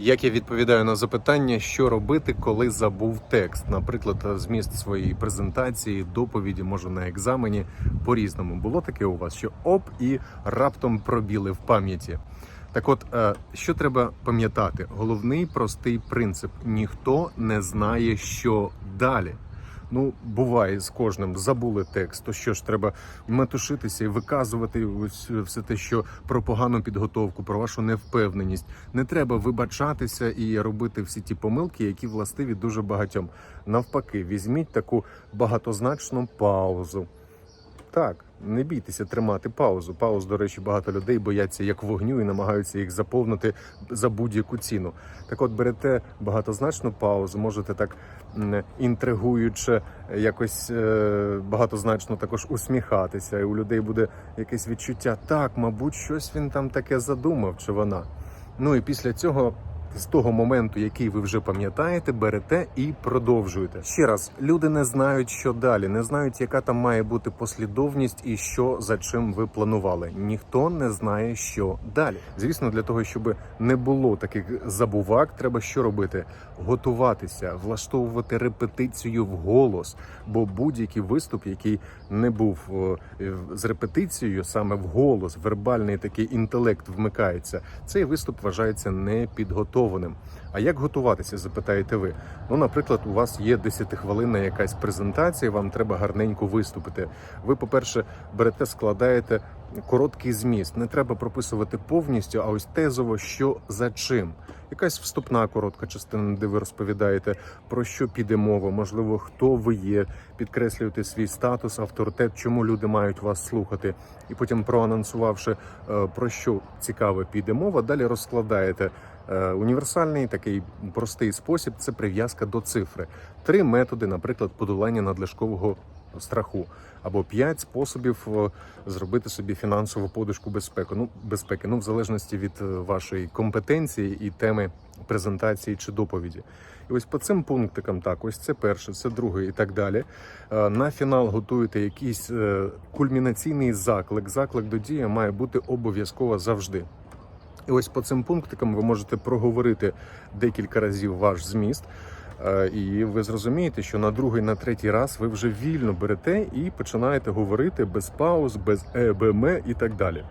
Як я відповідаю на запитання, що робити, коли забув текст, наприклад, зміст своєї презентації, доповіді, може на екзамені по-різному. Було таке у вас, що оп, і раптом пробіли в пам'яті. Так от, е, що треба пам'ятати? Головний простий принцип: ніхто не знає, що далі. Ну, буває з кожним забули текст. То що ж треба метушитися і виказувати ось все те, що про погану підготовку, про вашу невпевненість. Не треба вибачатися і робити всі ті помилки, які властиві дуже багатьом. Навпаки, візьміть таку багатозначну паузу. Так, не бійтеся тримати паузу. Пауз, до речі, багато людей бояться як вогню і намагаються їх заповнити за будь-яку ціну. Так от берете багатозначну паузу, можете так м, інтригуюче, якось е, багатозначно також усміхатися, і у людей буде якесь відчуття. Так, мабуть, щось він там таке задумав, чи вона. Ну і після цього. З того моменту, який ви вже пам'ятаєте, берете і продовжуєте. Ще раз, люди не знають, що далі, не знають, яка там має бути послідовність і що за чим ви планували. Ніхто не знає, що далі. Звісно, для того, щоб не було таких забувак, треба що робити? Готуватися, влаштовувати репетицію в голос. Бо будь-який виступ, який не був е, з репетицією, саме в голос, вербальний такий інтелект вмикається. Цей виступ вважається непідготованим. А як готуватися, запитаєте ви? Ну, наприклад, у вас є 10-хвилинна якась презентація, вам треба гарненько виступити. Ви, по-перше, берете, складаєте короткий зміст. Не треба прописувати повністю, а ось тезово, що за чим. Якась вступна коротка частина, де ви розповідаєте про що піде мова, можливо, хто ви є, підкреслюєте свій статус, авторитет, чому люди мають вас слухати, і потім, проанонсувавши е, про що цікаве піде мова, далі розкладаєте. Е, Універсальний такий простий спосіб це прив'язка до цифри. Три методи, наприклад, подолання надлишкового страху, або п'ять способів е, зробити собі фінансову подушку безпеки. Ну, безпеки, ну в залежності від е, вашої компетенції і теми презентації чи доповіді. І ось по цим пунктикам, так, ось це перше, це друге і так далі. Е, На фінал готуєте якийсь кульмінаційний заклик. Заклик до дії має бути обов'язково завжди. І ось по цим пунктикам ви можете проговорити декілька разів ваш зміст. Е, І ви зрозумієте, що на другий, на третій раз ви вже вільно берете і починаєте говорити без пауз, без ЕБМ БМ і так далі.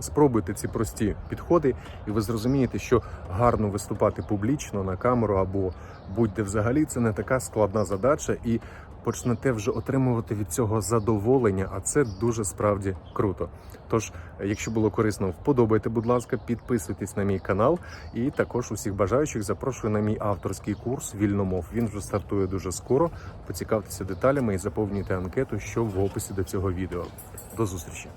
Спробуйте ці прості підходи, і ви зрозумієте, що гарно виступати публічно на камеру або будь-де взагалі це не така складна задача, і почнете вже отримувати від цього задоволення, а це дуже справді круто. Тож, якщо було корисно, вподобайте, будь ласка, підписуйтесь на мій канал, і також усіх бажаючих запрошую на мій авторський курс вільномов. Він вже стартує дуже скоро. Поцікавтеся деталями і заповнюйте анкету, що в описі до цього відео. До зустрічі!